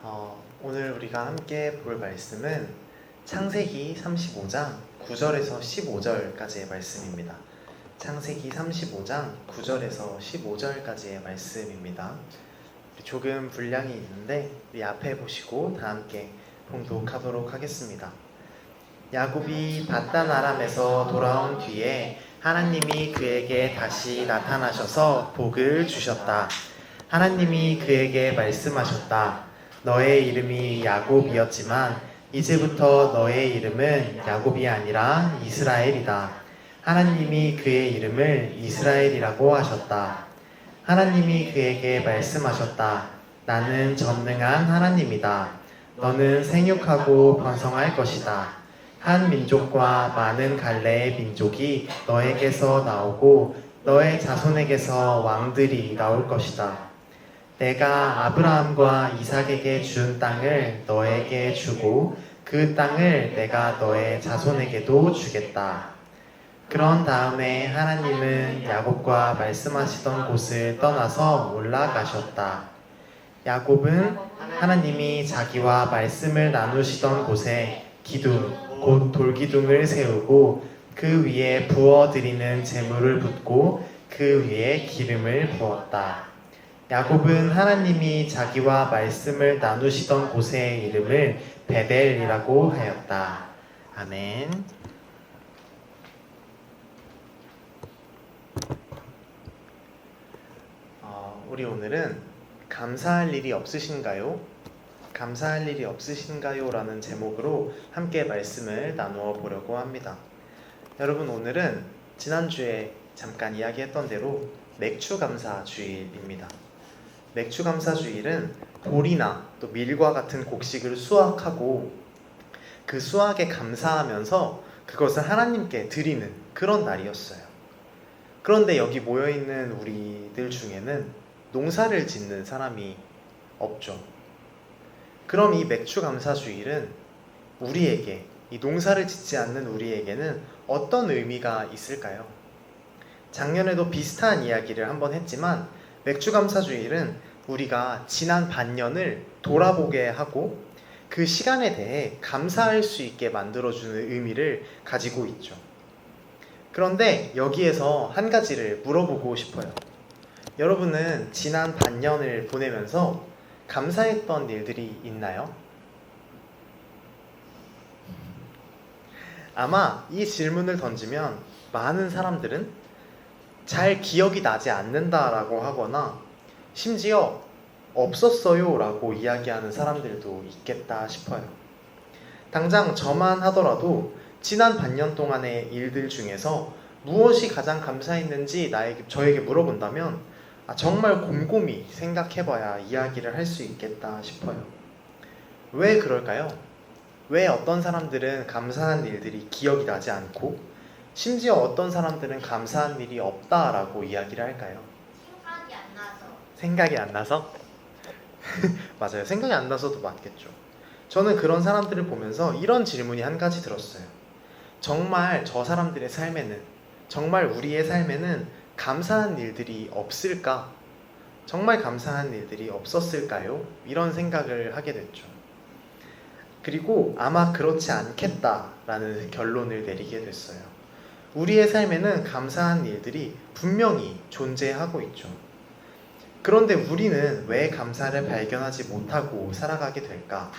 어, 오늘 우리가 함께 볼 말씀은 창세기 35장 9절에서 15절까지의 말씀입니다. 창세기 35장 9절에서 15절까지의 말씀입니다. 조금 분량이 있는데 우리 앞에 보시고 다 함께 봉독하도록 하겠습니다. 야곱이 바단 아람에서 돌아온 뒤에 하나님이 그에게 다시 나타나셔서 복을 주셨다. 하나님이 그에게 말씀하셨다. 너의 이름이 야곱이었지만 이제부터 너의 이름은 야곱이 아니라 이스라엘이다. 하나님이 그의 이름을 이스라엘이라고 하셨다. 하나님이 그에게 말씀하셨다. 나는 전능한 하나님이다. 너는 생육하고 번성할 것이다. 한 민족과 많은 갈래의 민족이 너에게서 나오고 너의 자손에게서 왕들이 나올 것이다. 내가 아브라함과 이삭에게 준 땅을 너에게 주고 그 땅을 내가 너의 자손에게도 주겠다. 그런 다음에 하나님은 야곱과 말씀하시던 곳을 떠나서 올라가셨다. 야곱은 하나님이 자기와 말씀을 나누시던 곳에 기둥, 곧 돌기둥을 세우고 그 위에 부어드리는 재물을 붓고 그 위에 기름을 부었다. 야곱은 하나님이 자기와 말씀을 나누시던 곳의 이름을 베델이라고 하였다. 아멘. 어, 우리 오늘은 감사할 일이 없으신가요? 감사할 일이 없으신가요? 라는 제목으로 함께 말씀을 나누어 보려고 합니다. 여러분, 오늘은 지난주에 잠깐 이야기했던 대로 맥주 감사 주일입니다. 맥주 감사 주일은 보리나 또 밀과 같은 곡식을 수확하고 그 수확에 감사하면서 그것을 하나님께 드리는 그런 날이었어요. 그런데 여기 모여 있는 우리들 중에는 농사를 짓는 사람이 없죠. 그럼 이 맥주 감사 주일은 우리에게 이 농사를 짓지 않는 우리에게는 어떤 의미가 있을까요? 작년에도 비슷한 이야기를 한번 했지만 맥주 감사 주일은 우리가 지난 반년을 돌아보게 하고 그 시간에 대해 감사할 수 있게 만들어주는 의미를 가지고 있죠. 그런데 여기에서 한 가지를 물어보고 싶어요. 여러분은 지난 반년을 보내면서 감사했던 일들이 있나요? 아마 이 질문을 던지면 많은 사람들은 잘 기억이 나지 않는다라고 하거나 심지어 없었어요 라고 이야기하는 사람들도 있겠다 싶어요. 당장 저만 하더라도 지난 반년 동안의 일들 중에서 무엇이 가장 감사했는지 나에게, 저에게 물어본다면 아, 정말 곰곰이 생각해봐야 이야기를 할 수 있겠다 싶어요. 왜 그럴까요? 왜 어떤 사람들은 감사한 일들이 기억이 나지 않고 심지어 어떤 사람들은 감사한 일이 없다라고 이야기를 할까요? 생각이 안 나서 생각이 안 나서? 맞아요. 생각이 안 나서도 맞겠죠. 저는 그런 사람들을 보면서 이런 질문이 한 가지 들었어요. 정말 저 사람들의 삶에는, 정말 우리의 삶에는 감사한 일들이 없을까? 정말 감사한 일들이 없었을까요? 이런 생각을 하게 됐죠. 그리고 아마 그렇지 않겠다라는 결론을 내리게 됐어요. 우리의 삶에는 감사한 일들이 분명히 존재하고 있죠. 그런데 우리는 왜 감사를 발견하지 못하고 살아가게 될까?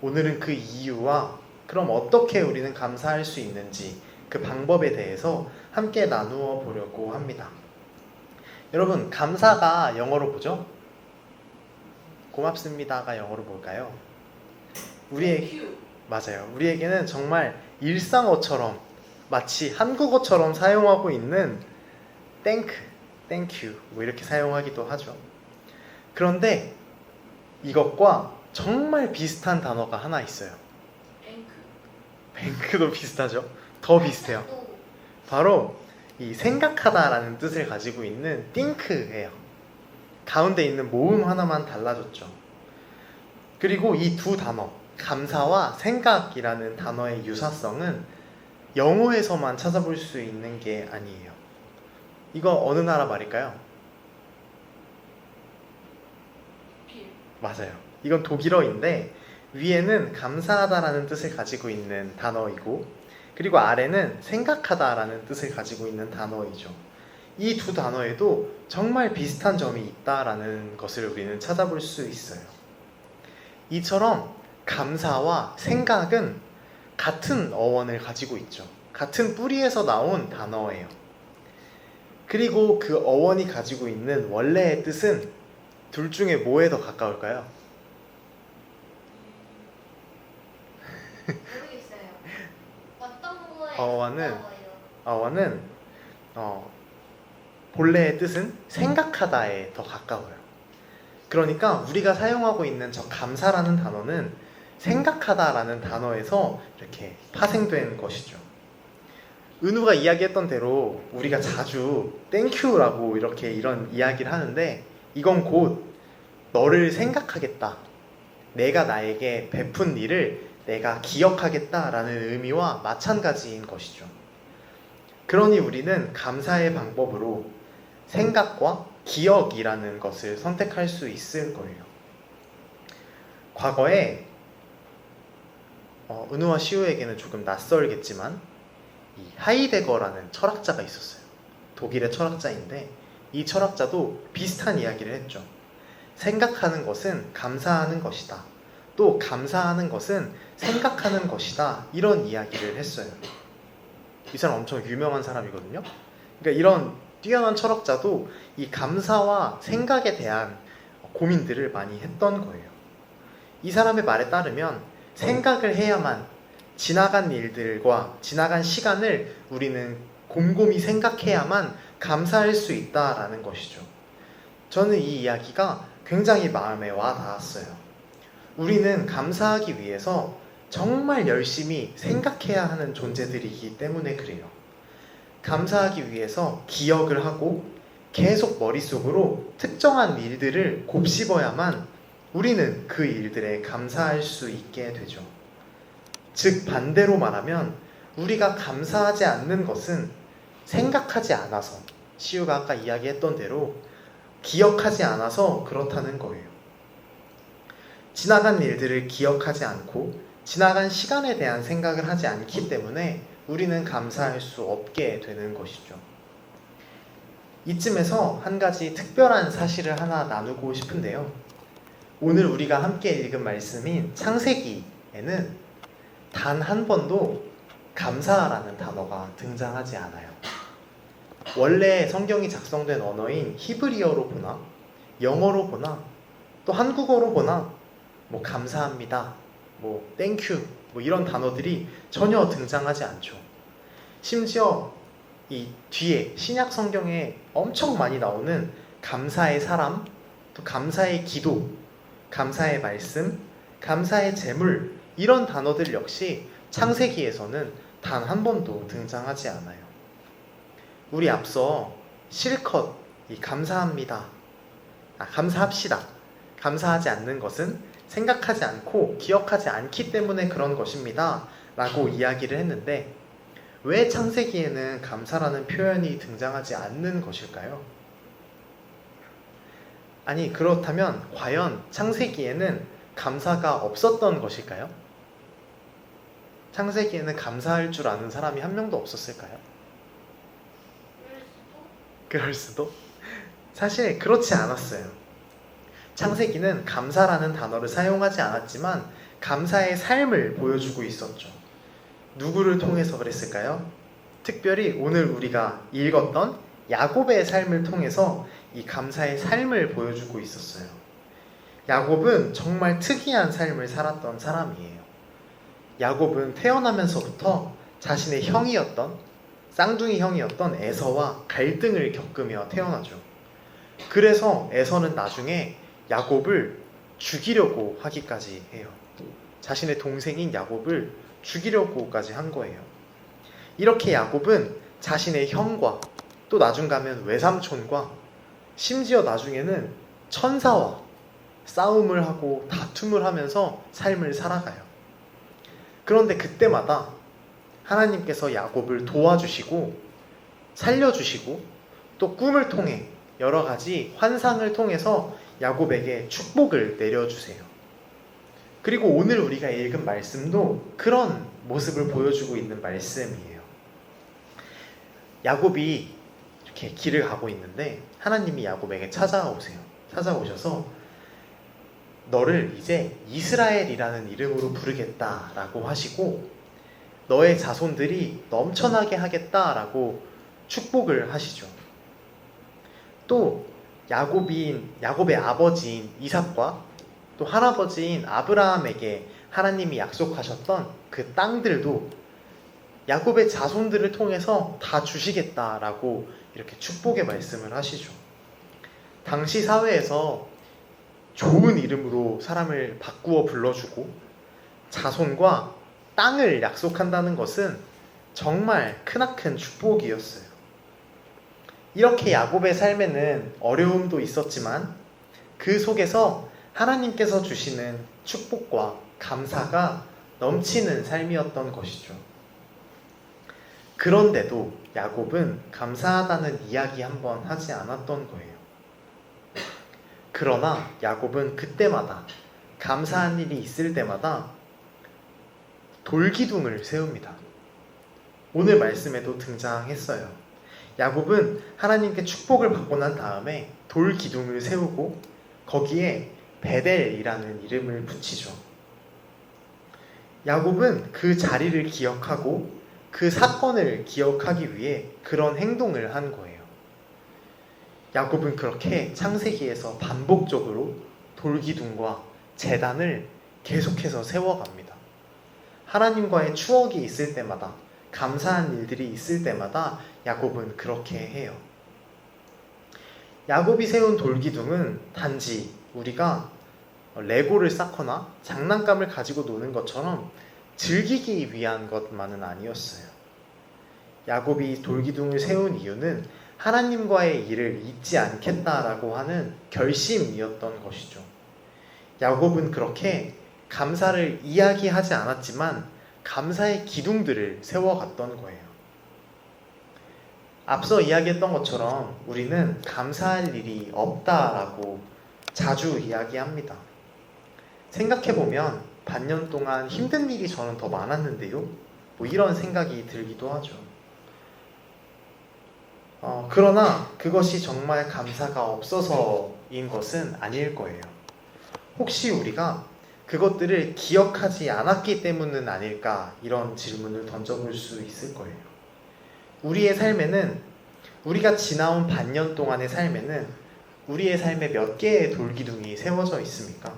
오늘은 그 이유와 그럼 어떻게 우리는 감사할 수 있는지 그 방법에 대해서 함께 나누어 보려고 합니다. 여러분, 감사가 영어로 뭐죠? 고맙습니다가 영어로 뭘까요? 우리의 맞아요. 우리에게는 정말 일상어처럼 마치 한국어처럼 사용하고 있는 땡크, 땡큐 뭐 이렇게 사용하기도 하죠. 그런데 이것과 정말 비슷한 단어가 하나 있어요. 랭크 뱅크도 비슷하죠. 더 비슷해요. 또 바로 이 생각하다라는 뜻을 가지고 있는 think예요. 가운데 있는 모음 하나만 달라졌죠. 그리고 이 두 단어, 감사와 생각이라는 단어의 유사성은 영어에서만 찾아볼 수 있는 게 아니에요. 이거 어느 나라 말일까요? 필 맞아요. 이건 독일어인데 위에는 감사하다라는 뜻을 가지고 있는 단어이고 그리고 아래는 생각하다라는 뜻을 가지고 있는 단어이죠. 이 두 단어에도 정말 비슷한 점이 있다라는 것을 우리는 찾아볼 수 있어요. 이처럼 감사와 생각은 같은 어원을 가지고 있죠. 같은 뿌리에서 나온 단어예요. 그리고 그 어원이 가지고 있는 원래의 뜻은 둘 중에 뭐에 더 가까울까요? 모르겠어요. 어떤 거에 어원은? 어원은 어, 본래의 뜻은 생각하다에 더 가까워요. 그러니까 우리가 사용하고 있는 저 감사라는 단어는 생각하다라는 단어에서 이렇게 파생된 것이죠. 은우가 이야기했던 대로 우리가 자주 땡큐라고 이렇게 이런 이야기를 하는데 이건 곧 너를 생각하겠다. 내가 나에게 베푼 일을 내가 기억하겠다라는 의미와 마찬가지인 것이죠. 그러니 우리는 감사의 방법으로 생각과 기억이라는 것을 선택할 수 있을 거예요. 과거에 어, 은우와 시우에게는 조금 낯설겠지만 이 하이데거라는 철학자가 있었어요. 독일의 철학자인데 이 철학자도 비슷한 이야기를 했죠. 생각하는 것은 감사하는 것이다. 또 감사하는 것은 생각하는 것이다. 이런 이야기를 했어요. 이 사람 엄청 유명한 사람이거든요. 그러니까 이런 뛰어난 철학자도 이 감사와 생각에 대한 고민들을 많이 했던 거예요. 이 사람의 말에 따르면 생각을 해야만 지나간 일들과 지나간 시간을 우리는 곰곰이 생각해야만 감사할 수 있다라는 것이죠. 저는 이 이야기가 굉장히 마음에 와 닿았어요. 우리는 감사하기 위해서 정말 열심히 생각해야 하는 존재들이기 때문에 그래요. 감사하기 위해서 기억을 하고 계속 머릿속으로 특정한 일들을 곱씹어야만 우리는 그 일들에 감사할 수 있게 되죠. 즉, 반대로 말하면 우리가 감사하지 않는 것은 생각하지 않아서, 시우가 아까 이야기했던 대로 기억하지 않아서 그렇다는 거예요. 지나간 일들을 기억하지 않고 지나간 시간에 대한 생각을 하지 않기 때문에 우리는 감사할 수 없게 되는 것이죠. 이쯤에서 한 가지 특별한 사실을 하나 나누고 싶은데요. 오늘 우리가 함께 읽은 말씀인 창세기에는 단 한 번도 감사라는 단어가 등장하지 않아요. 원래 성경이 작성된 언어인 히브리어로 보나 영어로 보나 또 한국어로 보나 뭐 감사합니다. 뭐 땡큐 뭐 이런 단어들이 전혀 등장하지 않죠. 심지어 이 뒤에 신약 성경에 엄청 많이 나오는 감사의 사람, 또 감사의 기도, 감사의 말씀, 감사의 재물 이런 단어들 역시 창세기에서는 단 한 번도 등장하지 않아요. 우리 앞서 실컷 이 감사합니다. 아, 감사합시다. 감사하지 않는 것은 생각하지 않고 기억하지 않기 때문에 그런 것입니다. 라고 이야기를 했는데 왜 창세기에는 감사라는 표현이 등장하지 않는 것일까요? 아니, 그렇다면 과연 창세기에는 감사가 없었던 것일까요? 창세기에는 감사할 줄 아는 사람이 한 명도 없었을까요? 그럴 수도? 사실 그렇지 않았어요. 창세기는 감사라는 단어를 사용하지 않았지만 감사의 삶을 보여주고 있었죠. 누구를 통해서 그랬을까요? 특별히 오늘 우리가 읽었던 야곱의 삶을 통해서 이 감사의 삶을 보여주고 있었어요. 야곱은 정말 특이한 삶을 살았던 사람이에요. 야곱은 태어나면서부터 자신의 형이었던 쌍둥이 형이었던 에서와 갈등을 겪으며 태어나죠. 그래서 에서는 나중에 야곱을 죽이려고 하기까지 해요. 자신의 동생인 야곱을 죽이려고까지 한 거예요. 이렇게 야곱은 자신의 형과 또 나중 가면 외삼촌과 심지어 나중에는 천사와 싸움을 하고 다툼을 하면서 삶을 살아가요. 그런데 그때마다 하나님께서 야곱을 도와주시고 살려주시고 또 꿈을 통해 여러 가지 환상을 통해서 야곱에게 축복을 내려주세요. 그리고 오늘 우리가 읽은 말씀도 그런 모습을 보여주고 있는 말씀이에요. 야곱이 이렇게 길을 가고 있는데 하나님이 야곱에게 찾아오세요. 찾아오셔서 너를 이제 이스라엘이라는 이름으로 부르겠다라고 하시고 너의 자손들이 넘쳐나게 하겠다라고 축복을 하시죠. 또 야곱인 야곱의 아버지인 이삭과 또 할아버지인 아브라함에게 하나님이 약속하셨던 그 땅들도 야곱의 자손들을 통해서 다 주시겠다라고 이렇게 축복의 말씀을 하시죠. 당시 사회에서 좋은 이름으로 사람을 바꾸어 불러주고 자손과 땅을 약속한다는 것은 정말 크나큰 축복이었어요. 이렇게 야곱의 삶에는 어려움도 있었지만 그 속에서 하나님께서 주시는 축복과 감사가 넘치는 삶이었던 것이죠. 그런데도 야곱은 감사하다는 이야기 한 번 하지 않았던 거예요. 그러나 야곱은 그때마다 감사한 일이 있을 때마다 돌기둥을 세웁니다. 오늘 말씀에도 등장했어요. 야곱은 하나님께 축복을 받고 난 다음에 돌기둥을 세우고 거기에 베델이라는 이름을 붙이죠. 야곱은 그 자리를 기억하고 그 사건을 기억하기 위해 그런 행동을 한 거예요. 야곱은 그렇게 창세기에서 반복적으로 돌기둥과 재단을 계속해서 세워갑니다. 하나님과의 추억이 있을 때마다 감사한 일들이 있을 때마다 야곱은 그렇게 해요. 야곱이 세운 돌기둥은 단지 우리가 레고를 쌓거나 장난감을 가지고 노는 것처럼 즐기기 위한 것만은 아니었어요. 야곱이 돌기둥을 세운 이유는 하나님과의 일을 잊지 않겠다라고 하는 결심이었던 것이죠. 야곱은 그렇게 감사를 이야기하지 않았지만 감사의 기둥들을 세워갔던 거예요. 앞서 이야기했던 것처럼 우리는 감사할 일이 없다라고 자주 이야기합니다. 생각해보면 반년 동안 힘든 일이 저는 더 많았는데요. 뭐 이런 생각이 들기도 하죠. 어, 그러나 그것이 정말 감사가 없어서인 것은 아닐 거예요. 혹시 우리가 그것들을 기억하지 않았기 때문은 아닐까 이런 질문을 던져볼 수 있을 거예요. 우리의 삶에는 우리가 지나온 반년 동안의 삶에는 우리의 삶에 몇 개의 돌기둥이 세워져 있습니까?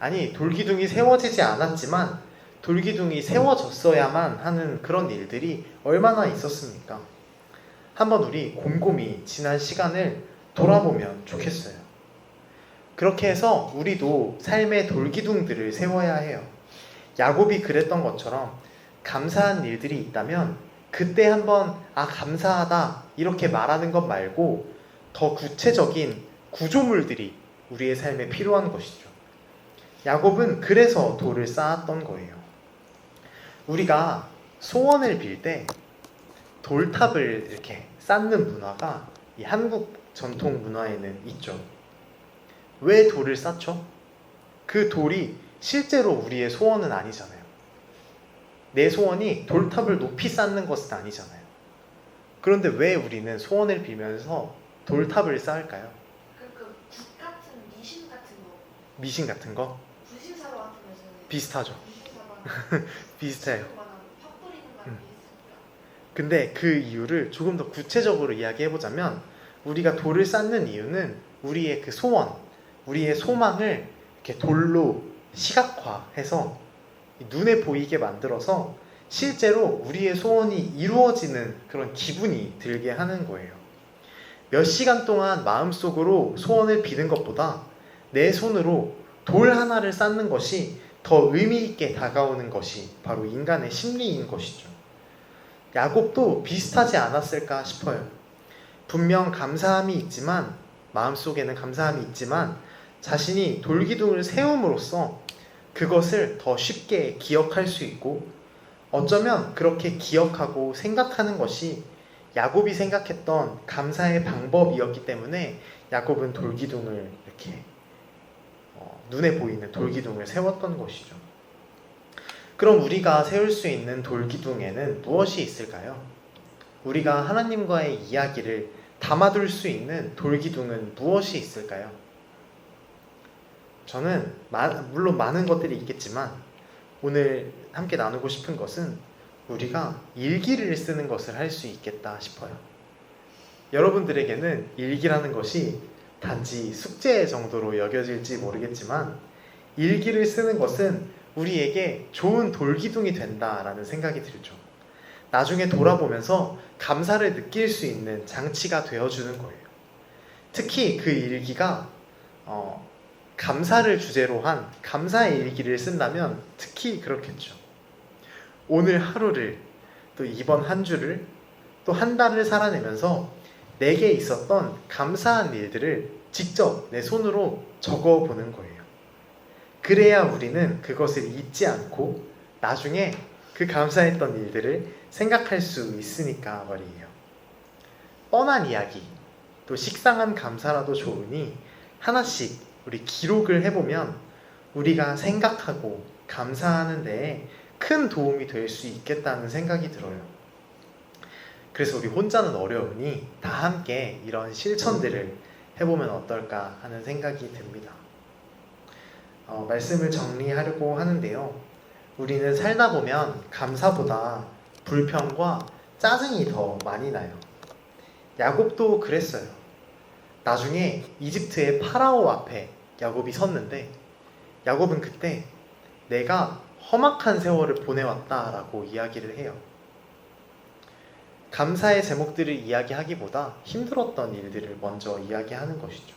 아니, 돌기둥이 세워지지 않았지만 돌기둥이 세워졌어야만 하는 그런 일들이 얼마나 있었습니까? 한번 우리 곰곰이 지난 시간을 돌아보면 좋겠어요. 그렇게 해서 우리도 삶의 돌기둥들을 세워야 해요. 야곱이 그랬던 것처럼 감사한 일들이 있다면 그때 한번 아 감사하다 이렇게 말하는 것 말고 더 구체적인 구조물들이 우리의 삶에 필요한 것이죠. 야곱은 그래서 돌을 쌓았던 거예요. 우리가 소원을 빌 때 돌탑을 이렇게 쌓는 문화가 이 한국 전통 문화에는 있죠. 왜 돌을 쌓죠? 그 돌이 실제로 우리의 소원은 아니잖아요. 내 소원이 돌탑을 높이 쌓는 것은 아니잖아요. 그런데 왜 우리는 소원을 빌면서 돌탑을 쌓을까요? 그국 같은 미신 같은 거 미신 같은 거 비슷하죠. 비슷해요. 음. 근데 그 이유를 조금 더 구체적으로 이야기해 보자면 우리가 돌을 쌓는 이유는 우리의 그 소원, 우리의 소망을 이렇게 돌로 시각화해서 눈에 보이게 만들어서 실제로 우리의 소원이 이루어지는 그런 기분이 들게 하는 거예요. 몇 시간 동안 마음속으로 소원을 비는 것보다 내 손으로 돌 하나를 쌓는 것이 더 의미 있게 다가오는 것이 바로 인간의 심리인 것이죠. 야곱도 비슷하지 않았을까 싶어요. 분명 감사함이 있지만 마음속에는 감사함이 있지만 자신이 돌기둥을 세움으로써 그것을 더 쉽게 기억할 수 있고 어쩌면 그렇게 기억하고 생각하는 것이 야곱이 생각했던 감사의 방법이었기 때문에 야곱은 돌기둥을 이렇게 어, 눈에 보이는 돌기둥을 세웠던 것이죠. 그럼 우리가 세울 수 있는 돌기둥에는 무엇이 있을까요? 우리가 하나님과의 이야기를 담아둘 수 있는 돌기둥은 무엇이 있을까요? 저는 마- 물론 많은 것들이 있겠지만 오늘 함께 나누고 싶은 것은 우리가 일기를 쓰는 것을 할 수 있겠다 싶어요. 여러분들에게는 일기라는 것이 단지 숙제 정도로 여겨질지 모르겠지만 일기를 쓰는 것은 우리에게 좋은 돌기둥이 된다라는 생각이 들죠. 나중에 돌아보면서 감사를 느낄 수 있는 장치가 되어주는 거예요. 특히 그 일기가 어, 감사를 주제로 한 감사의 일기를 쓴다면 특히 그렇겠죠. 오늘 하루를 또 이번 한 주를 또 한 달을 살아내면서 내게 있었던 감사한 일들을 직접 내 손으로 적어 보는 거예요. 그래야 우리는 그것을 잊지 않고 나중에 그 감사했던 일들을 생각할 수 있으니까 말이에요. 뻔한 이야기, 또 식상한 감사라도 좋으니 하나씩 우리 기록을 해보면 우리가 생각하고 감사하는 데에 큰 도움이 될 수 있겠다는 생각이 들어요. 그래서 우리 혼자는 어려우니 다 함께 이런 실천들을 해보면 어떨까 하는 생각이 듭니다. 어, 말씀을 정리하려고 하는데요. 우리는 살다 보면 감사보다 불평과 짜증이 더 많이 나요. 야곱도 그랬어요. 나중에 이집트의 파라오 앞에 야곱이 섰는데 야곱은 그때 내가 험악한 세월을 보내왔다라고 이야기를 해요. 감사의 제목들을 이야기하기보다 힘들었던 일들을 먼저 이야기하는 것이죠.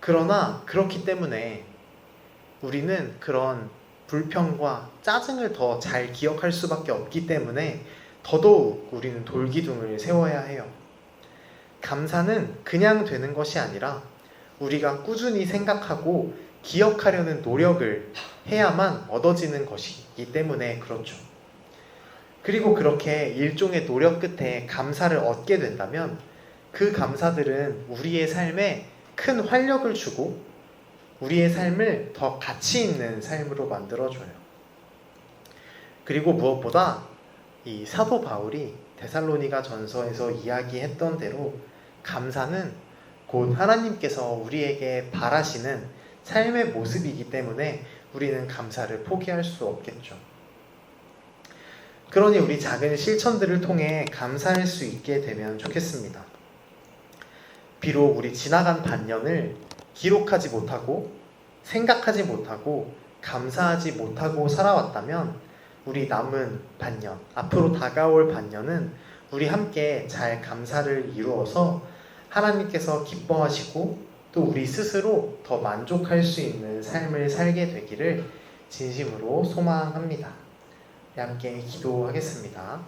그러나 그렇기 때문에 우리는 그런 불평과 짜증을 더 잘 기억할 수밖에 없기 때문에 더더욱 우리는 돌기둥을 세워야 해요. 감사는 그냥 되는 것이 아니라 우리가 꾸준히 생각하고 기억하려는 노력을 해야만 얻어지는 것이기 때문에 그렇죠. 그리고 그렇게 일종의 노력 끝에 감사를 얻게 된다면 그 감사들은 우리의 삶에 큰 활력을 주고 우리의 삶을 더 가치 있는 삶으로 만들어줘요. 그리고 무엇보다 이 사도 바울이 데살로니가 전서에서 이야기했던 대로 감사는 곧 하나님께서 우리에게 바라시는 삶의 모습이기 때문에 우리는 감사를 포기할 수 없겠죠. 그러니 우리 작은 실천들을 통해 감사할 수 있게 되면 좋겠습니다. 비록 우리 지나간 반년을 기록하지 못하고 생각하지 못하고 감사하지 못하고 살아왔다면 우리 남은 반년, 앞으로 다가올 반년은 우리 함께 잘 감사를 이루어서 하나님께서 기뻐하시고 또 우리 스스로 더 만족할 수 있는 삶을 살게 되기를 진심으로 소망합니다. 함께 기도하겠습니다.